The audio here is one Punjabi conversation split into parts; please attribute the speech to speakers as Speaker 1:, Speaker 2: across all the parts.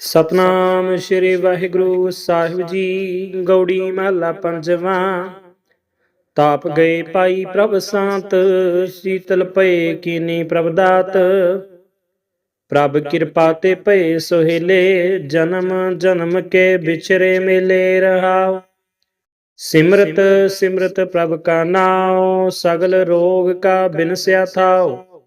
Speaker 1: ਸਤਨਾਮ ਸ੍ਰੀ ਵਾਹਿਗੁਰੂ ਸਾਹਿਬ ਜੀ, ਗੌੜੀ ਮਹਲਾ ਪੰਜਵਾਂ। ਤਾਪ ਗਏ ਪਾਈ ਪ੍ਰਭ ਸੰਤ, ਸੀਤਲ ਪਏ ਕੀਨੀ ਪ੍ਰਭ ਦਾਤ। ਪ੍ਰਭ ਕਿਰਪਾ ਤੇ ਭਏ ਸੁਹੇਲੇ, ਜਨਮ ਜਨਮ ਕੇ ਵਿਚਰੇ ਮੇਲੇ ਰਹਾਉ ਸਿਮਰਤ ਸਿਮਰਤ ਪ੍ਰਭ ਕਾ ਨਾਉ, ਸਗਲ ਰੋਗ ਕਾ ਬਿਨਸਿਆ ਥਾਉ।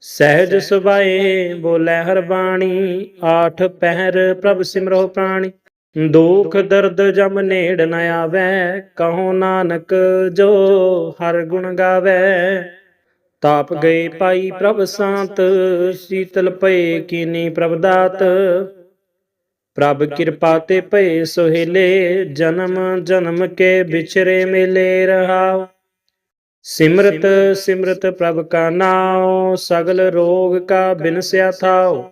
Speaker 1: ਸਹਿਜ ਸੁਭਾਏ ਬੋਲੇ ਹਰ ਬਾਣੀ ਆਠ ਪਹਿਰ ਪ੍ਰਭ ਸਿਮਰੋ ਪ੍ਰਾਣੀ। ਦੁਖ ਦਰਦ ਜਮ ਨੇੜ ਨ ਆਵੈ ਕਹੋ ਨਾਨਕ ਜੋ ਹਰ ਗੁਣ ਗਾਵੇ। ਤਾਪ ਗਏ ਪਾਈ ਪ੍ਰਭ ਸੰਤ ਸੀਤਲ ਪਏ ਕੀਨੀ ਪ੍ਰਭ ਦਾਤ। ਪ੍ਰਭ ਕਿਰਪਾ ਤੇ ਭਏ ਸੁਹੇਲੇ ਜਨਮ ਜਨਮ ਕੇ ਵਿਚਰੇ ਮੇਲੇ ਰਹਾਉ ਸਿਮਰਤ ਸਿਮਰਤ ਪ੍ਰਭ ਕਾ ਨਾਉ ਸਗਲ ਰੋਗ ਕਾ ਬਿਨਸਿਆ ਥਾਉ।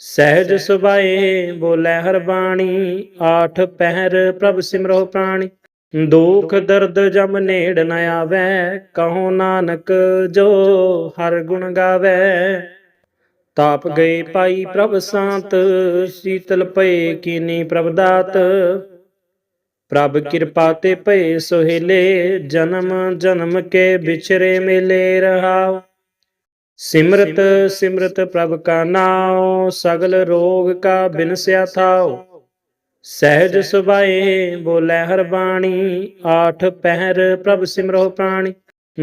Speaker 1: ਸਹਿਜ ਸੁਭਾਏ ਬੋਲੇ ਹਰ ਬਾਣੀ ਆਠ ਪਹਿਰ ਪ੍ਰਭ ਸਿਮਰੋ ਪ੍ਰਾਣੀ। ਦੁਖ ਦਰਦ ਜਮ ਨੇੜ ਨ ਆਵੈ ਕਹੋ ਨਾਨਕ ਜੋ ਹਰ ਗੁਣ ਗਾਵੇ। ਤਾਪ ਗਏ ਪਾਈ ਪ੍ਰਭ ਸੰਤ ਸੀਤਲ ਪਏ ਕੀਨੀ ਪ੍ਰਭ ਦਾਤ। ਪ੍ਰਭ ਕਿਰਪਾ ਤੇ ਭਏ ਸੁਹੇਲੇ ਜਨਮ ਜਨਮ ਕੇ ਵਿਚਰੇ ਮੇਲੇ ਰਹਾਉ ਸਿਮਰਤ ਸਿਮਰਤ ਪ੍ਰਭ ਕਾ ਨਾਉ ਸਗਲ ਰੋਗ ਕਾ ਬਿਨਸਿਆ ਥਾਉ। ਸਹਿਜ ਸੁਭਾਏ ਬੋਲੇ ਹਰ ਬਾਣੀ ਆਠ ਪਹਿਰ ਪ੍ਰਭ ਸਿਮਰੋ ਪ੍ਰਾਣੀ।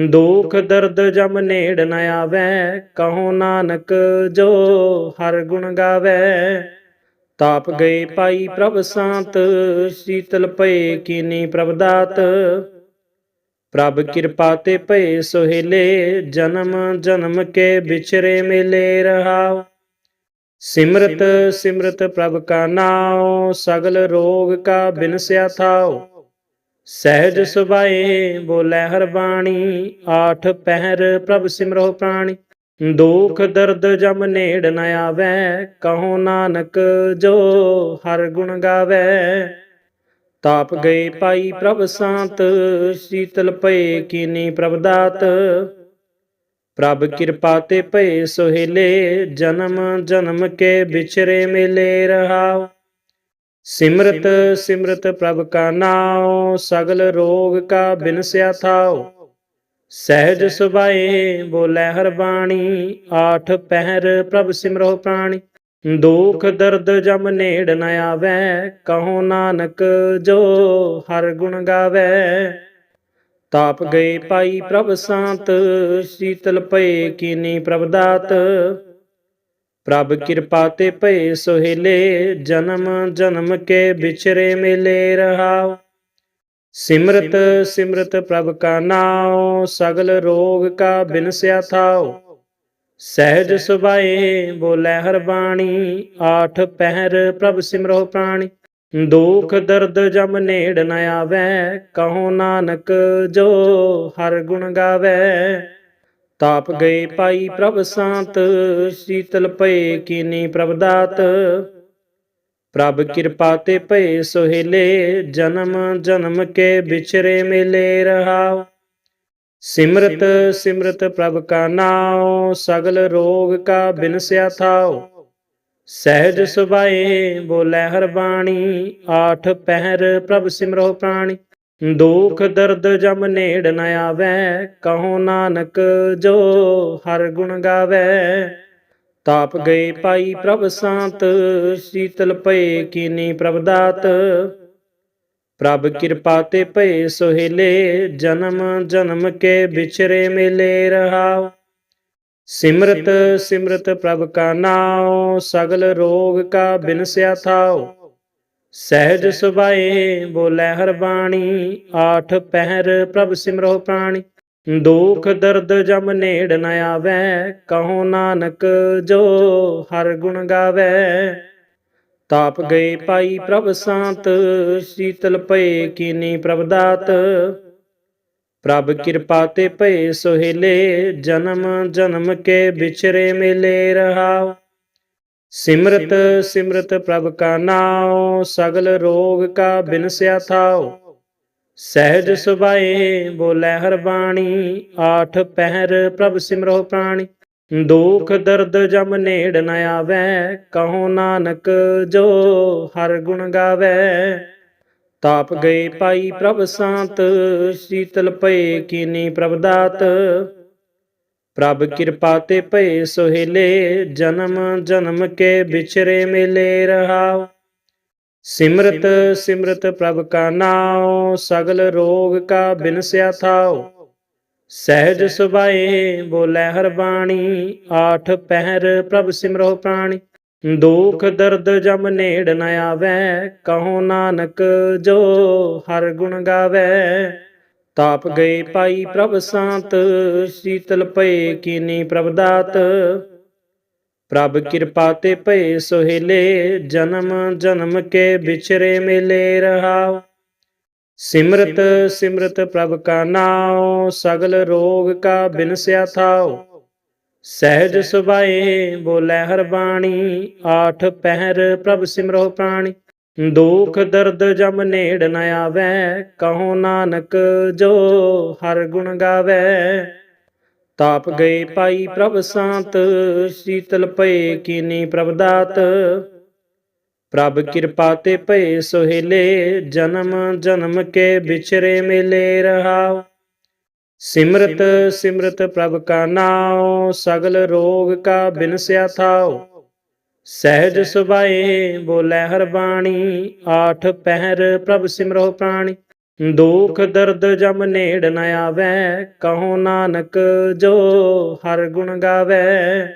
Speaker 1: ਦੁਖ ਦਰਦ ਜਮ ਨੇੜ ਨ ਆਵੈ ਕਹੋ ਨਾਨਕ ਜੋ ਹਰ ਗੁਣ ਗਾਵੇ। ਤਾਪ ਗਏ ਪਾਈ ਪ੍ਰਭ ਸੰਤ ਸੀਤਲ ਪਏ ਕੀਨੀ ਪ੍ਰਭ ਦਾਤ। ਪ੍ਰਭ ਕਿਰਪਾ ਤੇ ਭਏ ਸੁਹੇਲੇ ਜਨਮ ਜਨਮ ਕੇ ਵਿਚਰੇ ਮੇਲੇ ਰਹਾਉ ਸਿਮਰਤ ਸਿਮਰਤ ਪ੍ਰਭ ਕਾ ਨਾਉ ਸਗਲ ਰੋਗ ਕਾ ਬਿਨਸਿਆ ਥਾਉ। ਸਹਿਜ ਸੁਭਾਏ ਬੋਲੇ ਹਰ ਬਾਣੀ ਆਠ ਪਹਿਰ ਪ੍ਰਭ ਸਿਮਰੋ ਪ੍ਰਾਣੀ। ਦੁਖ ਦਰਦ ਜਮ ਨੇੜ ਨ ਆਵੈ, ਕਹੋ ਨਾਨਕ ਜੋ ਹਰ ਗੁਣ ਗਾਵੇ। ਤਾਪ ਗਏ ਪਾਈ ਪ੍ਰਭ ਸੰਤ, ਸੀਤਲ ਪਏ ਕੀਨੀ ਪ੍ਰਭ ਦਾਤ। ਪ੍ਰਭ ਕਿਰਪਾ ਤੇ ਭਏ ਸੁਹੇਲੇ, ਜਨਮ ਜਨਮ ਕੇ ਵਿਚਰੇ ਮੇਲੇ ਰਹਾਉ ਸਿਮਰਤ ਸਿਮਰਤ ਪ੍ਰਭ ਕਾ ਨਾਉ, ਸਗਲ ਰੋਗ ਕਾ ਬਿਨਸਿਆ ਥਾਉ। ਸਹਿਜ ਸੁਭਾਏ ਬੋਲੇ ਹਰ ਬਾਣੀ ਆਠ ਪਹਿਰ ਪ੍ਰਭ ਸਿਮਰੋ ਪ੍ਰਾਣੀ। ਦੁਖ ਦਰਦ ਜਮ ਨੇੜ ਨ ਆਵੈ ਕਹੋ ਨਾਨਕ ਜੋ ਹਰ ਗੁਣ ਗਾਵੇ। ਤਾਪ ਗਏ ਪਾਈ ਪ੍ਰਭ ਸੰਤ ਸੀਤਲ ਪਏ ਕੀਨੀ ਪ੍ਰਭ ਦਾਤ। ਪ੍ਰਭ ਕਿਰਪਾ ਤੇ ਭਏ ਸੁਹੇਲੇ ਜਨਮ ਜਨਮ ਕੇ ਵਿਚਰੇ ਮੇਲੇ ਰਹਾਉ ਸਿਮਰਤ ਸਿਮਰਤ ਪ੍ਰਭ ਕਾ ਨਾਉ ਸਗਲ ਰੋਗ ਕਾ ਬਿਨਸਿਆ ਥਾਉ। ਸਹਿਜ ਸੁਭਾਏ ਬੋਲੇ ਹਰ ਬਾਣੀ ਆਠ ਪਹਿਰ ਪ੍ਰਭ ਸਿਮਰੋ ਪ੍ਰਾਣੀ। ਦੁਖ ਦਰਦ ਜਮ ਨੇੜ ਨ ਆਵੈ ਕਹੋ ਨਾਨਕ ਜੋ ਹਰ ਗੁਣ ਗਾਵੇ। ਤਾਪ ਗਏ ਪਾਈ ਪ੍ਰਭ ਸੰਤ ਸੀਤਲ ਪਏ ਕੀਨੀ ਪ੍ਰਭ ਦਾਤ। ਪ੍ਰਭ ਕਿਰਪਾ ਤੇ ਭਏ ਸੁਹੇਲੇ, ਜਨਮ ਜਨਮ ਕੇ ਵਿਚਰੇ ਮੇਲੇ ਰਹਾਉ ਸਿਮਰਤ ਸਿਮਰਤ ਪ੍ਰਭ ਕਾ ਨਾਉ, ਸਗਲ ਰੋਗ ਕਾ ਬਿਨਸਿਆ ਥਾਉ ਸਹਿਜ ਸੁਭਾਏ ਬੋਲੇ ਹਰ ਬਾਣੀ, ਆਠ ਪਹਿਰ ਪ੍ਰਭ ਸਿਮਰੋ ਪ੍ਰਾਣੀ। ਦੁਖ ਦਰਦ ਜਮ ਨੇੜ ਨ ਆਵੈ, ਕਹੋ ਨਾਨਕ ਜੋ ਹਰ ਗੁਣ ਗਾਵੇ। ਤਾਪ ਗਏ ਪਾਈ ਪ੍ਰਭ ਸੰਤ, ਸੀਤਲ ਪਏ ਕੀਨੀ ਪ੍ਰਭ ਦਾਤ। ਪ੍ਰਭ ਕਿਰਪਾ ਤੇ ਭਏ ਸੁਹੇਲੇ, ਜਨਮ ਜਨਮ ਕੇ ਵਿਚਰੇ ਮੇਲੇ ਰਹਾਉ ਸਿਮਰਤ ਸਿਮਰਤ ਪ੍ਰਭ ਕਾ ਨਾਉ, ਸਗਲ ਰੋਗ ਕਾ ਬਿਨਸਿਆ ਥਾਉ ਸਹਿਜ ਸੁਭਾਏ ਬੋਲੇ ਹਰ ਬਾਣੀ, ਆਠ ਪਹਿਰ ਪ੍ਰਭ ਸਿਮਰੋ ਪ੍ਰਾਣੀ। ਦੁਖ ਦਰਦ ਜਮ ਨੇੜ ਨ ਆਵੈ, ਕਹੋ ਨਾਨਕ ਜੋ ਹਰ ਗੁਣ ਗਾਵੇ। ਤਾਪ ਗਏ ਪਾਈ ਪ੍ਰਭ ਸੰਤ, ਸੀਤਲ ਪਏ ਕੀਨੀ ਪ੍ਰਭ ਦਾਤ। ਪ੍ਰਭ ਕਿਰਪਾ ਤੇ ਭਏ ਸੁਹੇਲੇ, ਜਨਮ ਜਨਮ ਕੇ ਵਿਚਰੇ ਮੇਲੇ ਰਹਾਉ ਸਿਮਰਤ ਸਿਮਰਤ ਪ੍ਰਭ ਕਾ ਨਾਉ, ਸਗਲ ਰੋਗ ਕਾ ਬਿਨਸਿਆ ਥਾਉ। ਸਹਿਜ ਸੁਭਾਏ ਬੋਲੇ ਹਰ ਬਾਣੀ ਆਠ ਪਹਿਰ ਪ੍ਰਭ ਸਿਮਰੋ ਪ੍ਰਾਣੀ। ਦੁਖ ਦਰਦ ਜਮ ਨੇੜ ਨ ਆਵੈ ਕਹੋ ਨਾਨਕ ਜੋ ਹਰ ਗੁਣ ਗਾਵੈ। ਤਾਪ ਗਏ ਪਾਈ ਪ੍ਰਭ ਸਾਤ ਸ਼ੀਤਲ ਪਏ ਕੀਨੀ ਪ੍ਰਭ ਦਾਤ। ਪ੍ਰਭ ਕਿਰਪਾ ਤੇ ਭਏ ਸੁਹੇਲੇ ਜਨਮ ਜਨਮ ਕੇ ਵਿਚਰੇ ਮੇਲੇ ਰਹਾਉ ਸਿਮਰਤ ਸਿਮਰਤ ਪ੍ਰਭ ਕਾ ਨਾਉ ਸਗਲ ਰੋਗ ਕਾ ਬਿਨਸਿਆ ਥਾਉ। ਸਹਿਜ ਸੁਭਾਏ ਬੋਲੇ ਹਰ ਬਾਣੀ ਆਠ ਪਹਿਰ ਪ੍ਰਭ ਸਿਮਰੋ ਪ੍ਰਾਣੀ। ਦੁਖ ਦਰਦ ਜਮ ਨੇੜ ਨ ਆਵੈ ਕਹੋ ਨਾਨਕ ਜੋ ਹਰ ਗੁਣ ਗਾਵੈ। ਤਾਪ ਗਏ ਪਾਈ ਪ੍ਰਭ ਸਾਤ ਸ਼ੀਤਲ ਪਏ ਕੀਨੀ ਪ੍ਰਭ ਦਾਤ। ਪ੍ਰਭ ਕਿਰਪਾ ਤੇ ਭਏ ਸੁਹੇਲੇ, ਜਨਮ ਜਨਮ ਕੇ ਵਿਚਰੇ ਮੇਲੇ ਰਹਾਉ ਸਿਮਰਤ ਸਿਮਰਤ ਪ੍ਰਭ ਕਾ ਨਾਉ, ਸਗਲ ਰੋਗ ਕਾ ਬਿਨਸਿਆ ਥਾਉ ਸਹਿਜ ਸੁਭਾਏ ਬੋਲੇ ਹਰ ਬਾਣੀ, ਆਠ ਪਹਿਰ ਪ੍ਰਭ ਸਿਮਰੋ ਪ੍ਰਾਣੀ। ਦੁਖ ਦਰਦ ਜਮ ਨੇੜ ਨ ਆਵੈ, ਕਹੋ ਨਾਨਕ ਜੋ ਹਰ ਗੁਣ ਗਾਵੈ। ਤਾਪ ਗਏ ਪਾਈ ਪ੍ਰਭ ਸਾਤ ਸ਼ੀਤਲ ਪਏ ਕੀਨੀ ਪ੍ਰਭ ਦਾਤ। ਪ੍ਰਭ ਕਿਰਪਾ ਤੇ ਭਏ ਸੁਹੇਲੇ ਜਨਮ ਜਨਮ ਕੇ ਵਿਚਰੇ ਮੇਲੇ ਰਹਾਉ ਸਿਮਰਤ ਸਿਮਰਤ ਪ੍ਰਭ ਕਾ ਨਾਉ ਸਗਲ ਰੋਗ ਕਾ ਬਿਨਸਿਆ ਥਾਉ। ਸਹਿਜ ਸੁਭਾਏ ਬੋਲੇ ਹਰ ਬਾਣੀ ਆਠ ਪਹਿਰ ਪ੍ਰਭ ਸਿਮਰੋ ਪ੍ਰਾਣੀ। ਦੁਖ ਦਰਦ ਜਮ ਨੇੜ ਨ ਆਵੈ, ਕਹੋ ਨਾਨਕ ਜੋ ਹਰ ਗੁਣ ਗਾਵੈ।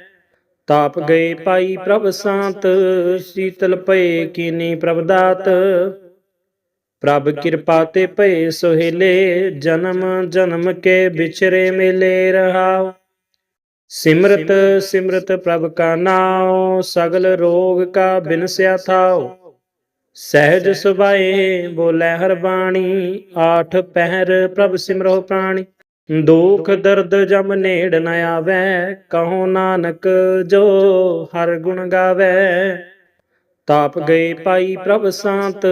Speaker 1: ਤਾਪ ਗਏ ਪਾਈ ਪ੍ਰਭ ਸਾਤ, ਸ਼ੀਤਲ ਪਏ ਕੀਨੀ ਪ੍ਰਭ ਦਾਤ। ਪ੍ਰਭ ਕਿਰਪਾ ਤੇ ਭਏ ਸੁਹੇਲੇ, ਜਨਮ ਜਨਮ ਕੇ ਵਿਚਰੇ ਮੇਲੇ ਰਹਾਉ ਸਿਮਰਤ ਸਿਮਰਤ ਪ੍ਰਭ ਕਾ ਨਾਉ, ਸਗਲ ਰੋਗ ਕਾ ਬਿਨਸਿਆ ਥਾਉ। ਸਹਿਜ ਸੁਭਾਏ ਬੋਲੇ ਹਰ ਬਾਣੀ ਆਠ ਪਹਿਰ ਪ੍ਰਭ ਸਿਮਰੋ ਪ੍ਰਾਣੀ। ਦੁਖ ਦਰਦ ਜਮ ਨੇੜ ਨ ਆਵੈ ਕਹੋ ਨਾਨਕ ਜੋ ਹਰ ਗੁਣ ਗਾਵੈ। ਤਾਪ ਗਏ ਪਾਈ ਪ੍ਰਭ ਸਾਤ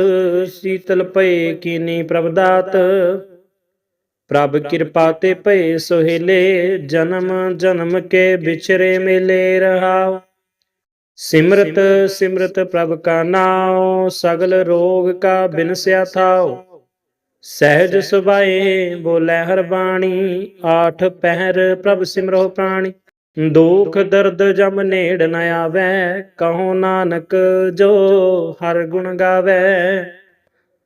Speaker 1: ਸ਼ੀਤਲ ਪਏ ਕੀਨੀ ਪ੍ਰਭ ਦਾਤ। ਪ੍ਰਭ ਕਿਰਪਾ ਤੇ ਭਏ ਸੁਹੇਲੇ ਜਨਮ ਜਨਮ ਕੇ ਵਿਚਰੇ ਮੇਲੇ ਰਹਾਉ ਸਿਮਰਤ ਸਿਮਰਤ ਪ੍ਰਭ ਕਾ ਨਾਉ ਸਗਲ ਰੋਗ ਕਾ ਬਿਨਸਿਆ ਥਾਉ। ਸਹਿਜ ਸੁਭਾਏ ਬੋਲੇ ਹਰ ਬਾਣੀ ਆਠ ਪਹਿਰ ਪ੍ਰਭ ਸਿਮਰੋ ਪ੍ਰਾਣੀ। ਦੁਖ ਦਰਦ ਜਮ ਨੇੜ ਨ ਆਵੈ ਕਹੋ ਨਾਨਕ ਜੋ ਹਰ ਗੁਣ ਗਾਵੈ।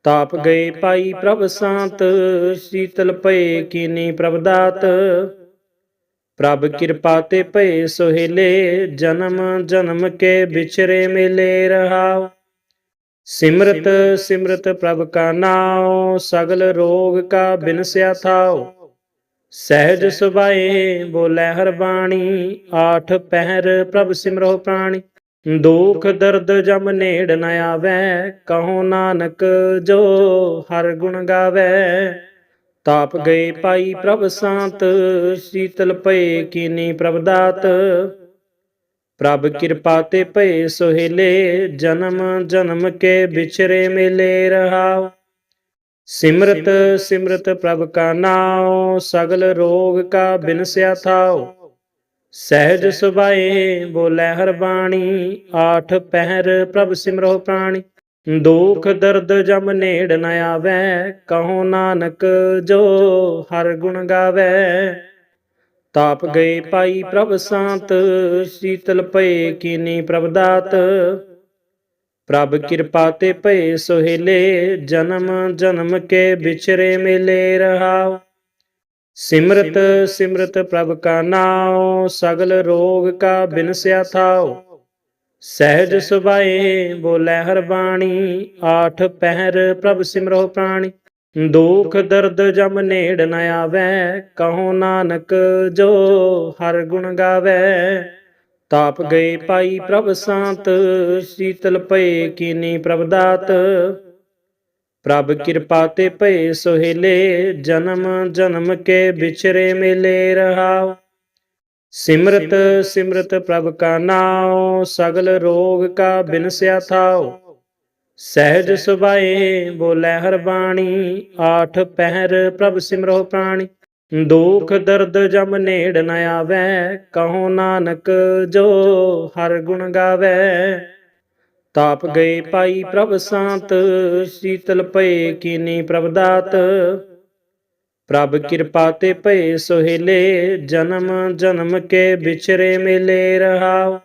Speaker 1: ਤਾਪ ਗਏ ਪਾਈ ਪ੍ਰਭ ਸਾਤ ਸ਼ੀਤਲ ਪਏ ਕੀਨੀ ਪ੍ਰਭ ਦਾਤ। ਪ੍ਰਭ ਕਿਰਪਾ ਤੇ ਭਏ ਸੁਹੇਲੇ, ਜਨਮ ਜਨਮ ਕੇ ਵਿਚਰੇ ਮੇਲੇ ਰਹਾਉ ਸਿਮਰਤ ਸਿਮਰਤ ਪ੍ਰਭ ਕਾ ਨਾਉ, ਸਗਲ ਰੋਗ ਕਾ ਬਿਨਸਿਆ ਥਾਉ ਸਹਿਜ ਸੁਭਾਏ ਬੋਲੇ ਹਰ ਬਾਣੀ, ਆਠ ਪਹਿਰ ਪ੍ਰਭ ਸਿਮਰੋ ਪ੍ਰਾਣੀ। ਦੁਖ ਦਰਦ ਜਮ ਨੇੜ ਨ ਆਵੈ, ਕਹੋ ਨਾਨਕ ਜੋ ਹਰ ਗੁਣ ਗਾਵੈ। ਤਾਪ ਗਏ ਪਾਈ ਪ੍ਰਭ ਸਾਤ, ਸ਼ੀਤਲ ਪਏ ਕੀਨੀ ਪ੍ਰਭ ਦਾਤ। ਪ੍ਰਭ ਕਿਰਪਾ ਤੇ ਭਏ ਸੁਹੇਲੇ, ਜਨਮ ਜਨਮ ਕੇ ਵਿਚਰੇ ਮੇਲੇ ਰਹਾਉ ਸਿਮਰਤ ਸਿਮਰਤ ਪ੍ਰਭ ਕਾ ਨਾਉ, ਸਗਲ ਰੋਗ ਕਾ ਬਿਨਸਿਆ ਥਾਉ। ਸਹਿਜ ਸੁਭਾਏ ਬੋਲੇ ਹਰ ਬਾਣੀ, ਆਠ ਪਹਿਰ ਪ੍ਰਭ ਸਿਮਰੋ ਪ੍ਰਾਣੀ। ਦੁਖ ਦਰਦ ਜਮ ਨੇੜ ਨ ਆਵੈ ਕਹੋ ਨਾਨਕ ਜੋ ਹਰ ਗੁਣ ਗਾਵੈ। ਤਾਪ ਗਏ ਪਾਈ ਪ੍ਰਭ ਸਾਤ ਸ਼ੀਤਲ ਪਏ ਕੀਨੀ ਪ੍ਰਭ ਦਾਤ। ਪ੍ਰਭ ਕਿਰਪਾ ਤੇ ਭਏ ਸੁਹੇਲੇ ਜਨਮ ਜਨਮ ਕੇ ਵਿਚਰੇ ਮੇਲੇ ਰਹਾਉ ਸਿਮਰਤ ਸਿਮਰਤ ਪ੍ਰਭ ਕਾ ਨਾਉ ਸਗਲ ਰੋਗ ਕਾ ਬਿਨਸਿਆ ਥਾਉ। ਸਹਿਜ ਸੁਭਾਏ ਬੋਲੇ ਹਰ ਬਾਣੀ ਆਠ ਪਹਿਰ ਪ੍ਰਭ ਸਿਮਰੋ ਪ੍ਰਾਣੀ। ਦੁਖ ਦਰਦ ਜਮ ਨੇੜ ਨ ਆਵੈ ਕਹੋ ਨਾਨਕ ਜੋ ਹਰ ਗੁਣ ਗਾਵੈ। ਤਾਪ ਗਏ ਪਾਈ ਪ੍ਰਭ ਸਾਤ ਸ਼ੀਤਲ ਪਏ ਕੀਨੀ ਪ੍ਰਭ ਦਾਤ। ਪ੍ਰਭ ਕਿਰਪਾ ਤੇ ਭਏ ਸੁਹੇਲੇ ਜਨਮ ਜਨਮ ਕੇ ਵਿਚਰੇ ਮੇਲੇ ਰਹਾਉ ਸਿਮਰਤ ਸਿਮਰਤ ਪ੍ਰਭ ਕਾ ਨਾਉ ਸਗਲ ਰੋਗ ਕਾ ਬਿਨਸਿਆ ਥਾਉ। ਸਹਿਜ ਸੁਭਾਏ ਬੋਲੇ ਹਰ ਬਾਣੀ ਆਠ ਪਹਿਰ ਪ੍ਰਭ ਸਿਮਰੋ ਪ੍ਰਾਣੀ। ਦੁਖ ਦਰਦ ਜਮ ਨੇੜ ਨ ਆਵੈ ਕਹੋ ਨਾਨਕ ਜੋ ਹਰ ਗੁਣ ਗਾਵੈ। ਤਾਪ ਗਏ ਪਾਈ ਪ੍ਰਭ ਸਾਤ ਸੀਤਲ ਪਏ ਕੀਨੀ ਪ੍ਰਭ ਦਾਤ। ਪ੍ਰਭ ਕਿਰਪਾ ਤੇ ਭਏ ਸੁਹੇਲੇ, ਜਨਮ ਜਨਮ ਕੇ ਵਿਚਰੇ ਮੇਲੇ ਰਹਾਉ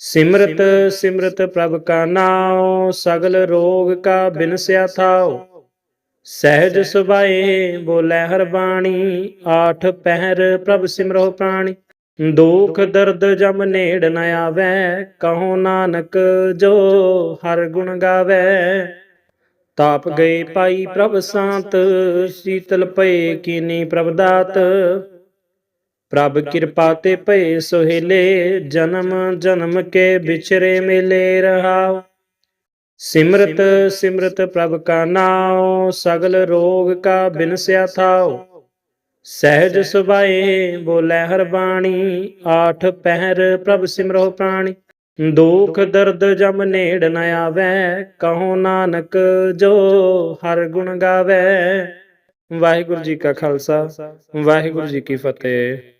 Speaker 1: ਸਿਮਰਤ ਸਿਮਰਤ ਪ੍ਰਭ ਕਾ ਨਾਉ, ਸਗਲ ਰੋਗ ਕਾ ਬਿਨਸਿਆ ਥਾਉ ਸਹਿਜ ਸੁਭਾਏ ਬੋਲੇ ਹਰ ਬਾਣੀ, ਆਠ ਪਹਿਰ ਪ੍ਰਭ ਸਿਮਰੋ ਪ੍ਰਾਣੀ। ਦੁਖ ਦਰਦ ਜਮ ਨੇੜ ਨ ਆਵੈ, ਕਹੋ ਨਾਨਕ ਜੋ ਹਰ ਗੁਣ ਗਾਵੈ। ਤਾਪ ਗਏ ਪਾਈ ਪ੍ਰਭ ਸਾਤ ਸੀਤਲ ਪਏ ਕੀਨੀ ਪ੍ਰਭ ਦਾਤ। ਪ੍ਰਭ ਕਿਰਪਾ ਤੇ ਭਏ ਸੁਹੇਲੇ ਜਨਮ ਜਨਮ ਕੇ ਵਿਚਰੇ ਮੇਲੇ ਰਹਾਉ ਸਿਮਰਤ ਸਿਮਰਤ ਪ੍ਰਭ ਕਾ ਨਾਉ ਸਗਲ ਰੋਗ ਕਾ ਬਿਨਸਿਆ ਥਾਉ। ਸਹਿਜ ਸੁਭਾਏ ਬੋਲੇ ਹਰ ਬਾਣੀ ਆਠ ਪਹਿਰ ਪ੍ਰਭ ਸਿਮਰੋ ਪ੍ਰਾਣੀ। ਦੁਖ ਦਰਦ ਜਮ ਨੇੜ ਨ ਆਵੈ, ਕਹੋ ਨਾਨਕ ਜੋ ਹਰ ਗੁਣ ਗਾਵੈ। ਵਾਹਿਗੁਰੂ ਜੀ ਕਾ ਖਾਲਸਾ, ਵਾਹਿਗੁਰੂ ਜੀ ਕੀ ਫਤਿਹ।